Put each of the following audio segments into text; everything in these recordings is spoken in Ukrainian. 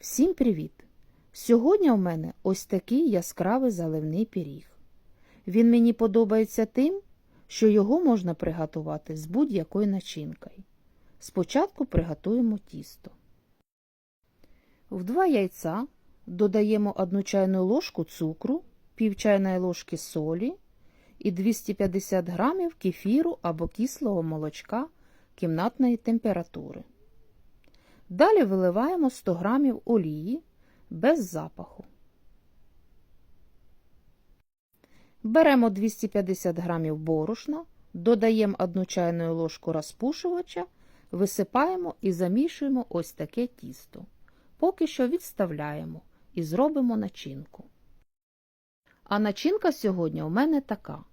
Всім привіт! Сьогодні у мене ось такий яскравий заливний пиріг. Він мені подобається тим, що його можна приготувати з будь-якою начинкою. Спочатку приготуємо тісто. В два яйця додаємо 1 чайну ложку цукру, пів чайної ложки солі і 250 грамів кефіру або кислого молочка кімнатної температури. Далі виливаємо 100 грамів олії без запаху. Беремо 250 грамів борошна, додаємо 1 чайну ложку розпушувача, висипаємо і замішуємо ось таке тісто. Поки що відставляємо і зробимо начинку. А начинка сьогодні у мене така: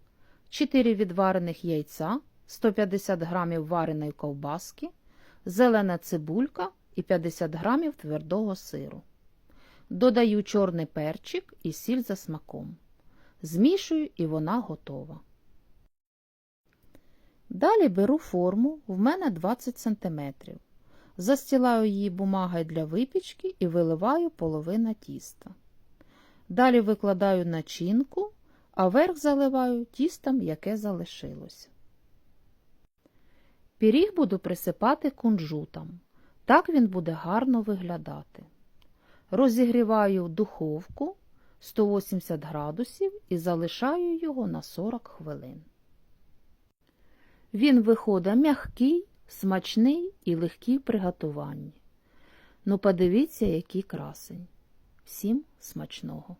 4 відварених яйця, 150 грамів вареної ковбаски, зелена цибулька і 50 грамів твердого сиру. Додаю чорний перчик і сіль за смаком. Змішую і вона готова. Далі беру форму, в мене 20 см. Застілаю її бумагою для випічки і виливаю половина тіста. Далі викладаю начинку, а верх заливаю тістом, яке залишилося. Пиріг буду присипати кунжутом. Так він буде гарно виглядати. Розігріваю духовку 180 градусів і залишаю його на 40 хвилин. Він виходить м'який, смачний і легкий в приготуванні. Ну, подивіться, який красень. Всім смачного!